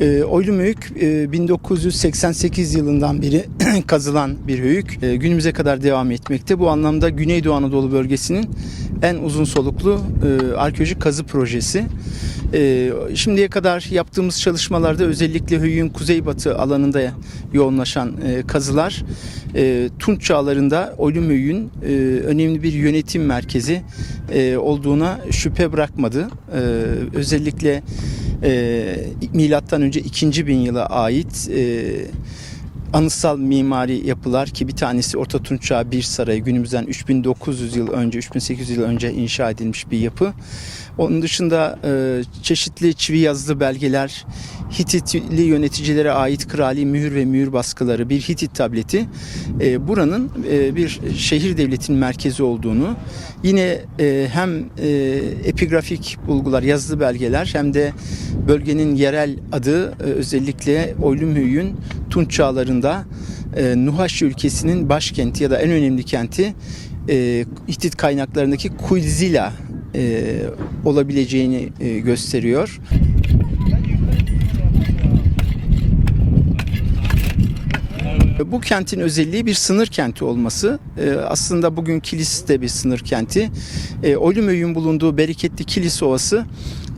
E, Oylumöyük e, 1988 yılından beri kazılan bir höyük. E, günümüze kadar devam etmekte. Bu anlamda Güneydoğu Anadolu bölgesinin en uzun soluklu e, arkeolojik kazı projesi. E, şimdiye kadar yaptığımız çalışmalarda özellikle höyüğün kuzeybatı alanında yoğunlaşan e, kazılar e, Tunç çağlarında Oylumöyük'ün e, önemli bir yönetim merkezi e, olduğuna şüphe bırakmadı. E, özellikle e, milattan önce 2000 bin yıla ait e, anıtsal mimari yapılar ki bir tanesi Orta Tunç bir sarayı günümüzden 3900 yıl önce 3800 yıl önce inşa edilmiş bir yapı. Onun dışında e, çeşitli çivi yazılı belgeler, Hititli yöneticilere ait krali mühür ve mühür baskıları, bir Hitit tableti e, buranın e, bir şehir devletinin merkezi olduğunu, yine e, hem e, epigrafik bulgular, yazılı belgeler hem de bölgenin yerel adı e, özellikle Oylumhöyük'ün Tunç çağlarında e, Nuhaş ülkesinin başkenti ya da en önemli kenti e, Hitit kaynaklarındaki Kuilzila e, olabileceğini e, gösteriyor. Bu kentin özelliği bir sınır kenti olması. Ee, aslında bugün Kilis de bir sınır kenti. Ee, Oylumöyük'ün bulunduğu bereketli Kilis Ovası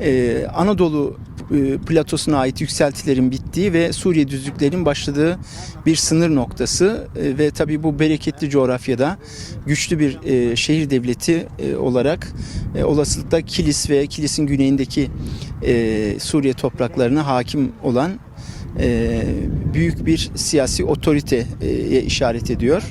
e, Anadolu platosuna ait yükseltilerin bittiği ve Suriye düzlüklerinin başladığı bir sınır noktası E, ve tabii bu bereketli coğrafyada güçlü bir e, şehir devleti e, olarak e, olasılıkla Kilis ve Kilis'in güneyindeki e, Suriye topraklarına hakim olan e, büyük bir siyasi otoriteye işaret ediyor.